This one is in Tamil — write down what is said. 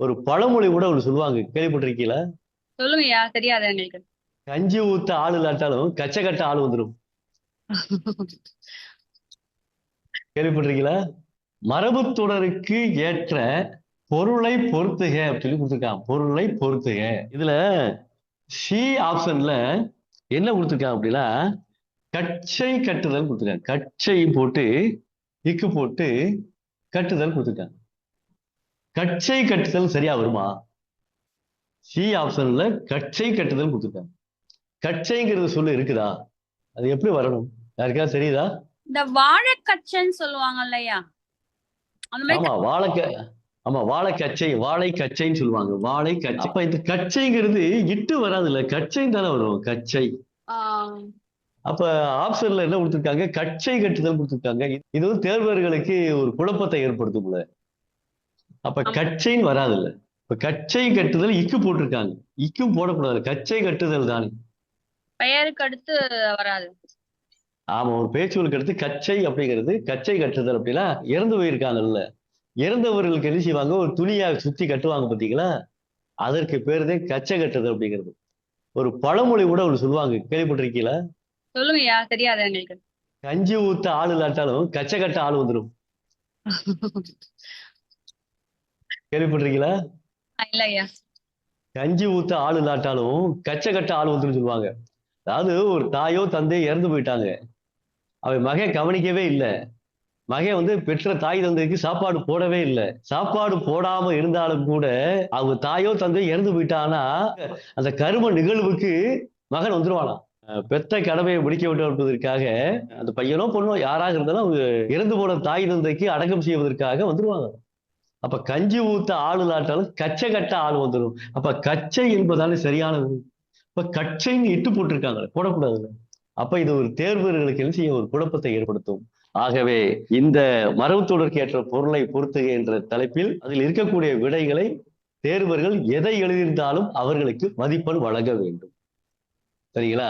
ஒரு பழமொழி கூட ஒண்ணு சொல்லுவாங்க. கேள்விப்பட்டிருக்கீங்களா? சொல்லுங்கய்யா தெரியாது எங்களுக்கு. கஞ்சி ஊத்த ஆள் இல்லாட்டாலும் கச்சை கட்ட ஆள் வந்துடும் கேள்விப்பட்டிருக்கீங்களா? மரபு தொடருக்கு ஏற்ற பொருளை பொருத்துக அப்படின்னு கொடுத்துருக்கான். பொருளை பொருத்துக இதுல சி ஆப்ஷன்ல என்ன கொடுத்துருக்கான் அப்படின்னா கச்சை கட்டுதல் கொடுத்துருக்காங்க கச்சை போட்டு இக்கு போட்டு கட்டுதல் கொடுத்துருக்காங்க கச்சை கட்டுதல் சரியா வருமா? சி ஆப்ஷன்ல கச்சை கட்டுதல் கொடுத்துருக்காங்க. கச்சைங்கிறது சொல்லு இருக்குதா? அது எப்படி வரணும்? யாருக்காவது தெரியுதா? இந்த வாழைக்கச்சைன்னு சொல்லுவாங்க இல்லையா? ஆமா வாழைக்க ஆமா வாழை கச்சை வாழை கச்சைன்னு சொல்லுவாங்க. வாழை கச்சை அப்ப இந்த கச்சைங்கிறது இட்டு வராதுல்ல கச்சை தானே வரும் கச்சை. அப்ப ஆப்ஷன்ல என்ன கொடுத்திருக்காங்க? கச்சை கட்டுதல் கொடுத்திருக்காங்க. இது வந்து தேர்வர்களுக்கு ஒரு குழப்பத்தை ஏற்படுத்தும்ல. அப்ப. கச்சைன்னு வராதுல்ல. இப்ப கச்சை கட்டுதல் இக்கு போட்டிருக்காங்க. இக்கும் போடக்கூடாது. கச்சை கட்டுதல் தானே. பெயருக்கு அடுத்து வராது. ஆமா ஒரு பேச்சுவலுக்கு அடுத்து கச்சை அப்படிங்கிறது கச்சை கட்டுதல் அப்படின்னா இறந்து போயிருக்காங்கல்ல. இறந்தவர்களுக்கு என்ன செய்வாங்க? ஒரு துணியா சுத்தி கட்டுவாங்க பாத்தீங்களா அதற்கு பேருதான் கச்சை கட்டுதல் அப்படிங்கிறது. ஒரு பழமொழி கூட ஒண்ணு சொல்லுவாங்க. கேள்விப்பட்டிருக்கீங்களா? சொல்லுங்கய்யா. தெரியாது எங்களுக்கு. கஞ்சி ஊத்த ஆள் இல்லாட்டாலும் கச்சை கட்ட ஆள் வந்துடும் கேள்விப்பட்டிருக்கீங்களா? இல்லையா? கஞ்சி ஊத்த ஆள் இல்லாட்டாலும் கச்சை கட்ட ஆள் வந்துடும் சொல்லுவாங்க. அதாவது ஒரு தாயோ தந்தையோ இறந்து போயிட்டாங்க. அவன் மகன் கவனிக்கவே இல்லை. மகன் வந்து பெற்ற தாய் தந்தைக்கு சாப்பாடு போடவே இல்லை. சாப்பாடு போடாம இருந்தாலும் கூட அவங்க தாயோ தந்தையோ இறந்து போயிட்டாங்கன்னா அந்த கரும நிகழ்வுக்கு மகன் வந்துருவானா பெத்த கடமையை முடிக்க வேண்டும் என்பதற்காக அந்த பையனோ பொண்ணோ யாராக இருந்தாலும் அவங்க இறந்து போன தாய் தந்தைக்கு அடக்கம் செய்வதற்காக வந்துருவாங்க. அப்ப கஞ்சி ஊத்த ஆள் இல்லாட்டாலும் கச்சை கட்ட ஆள் வந்துடும் அப்ப கச்சை என்பதாலே சரியானது இப்ப கச்சைன்னு இட்டு போட்டிருக்காங்க போடக்கூடாதுல்ல. அப்ப இது ஒரு தேர்வர்களுக்கு என்ன செய்யும்? ஒரு குழப்பத்தை ஏற்படுத்தும். ஆகவே இந்த மரபு தொடர்க்கு ஏற்ற பொருளை பொறுத்துக என்ற தலைப்பில் அதில் இருக்கக்கூடிய விடைகளை தேர்வர்கள் எதை எழுதியிருந்தாலும் அவர்களுக்கு மதிப்பெண் வழங்க வேண்டும். சரிங்களா?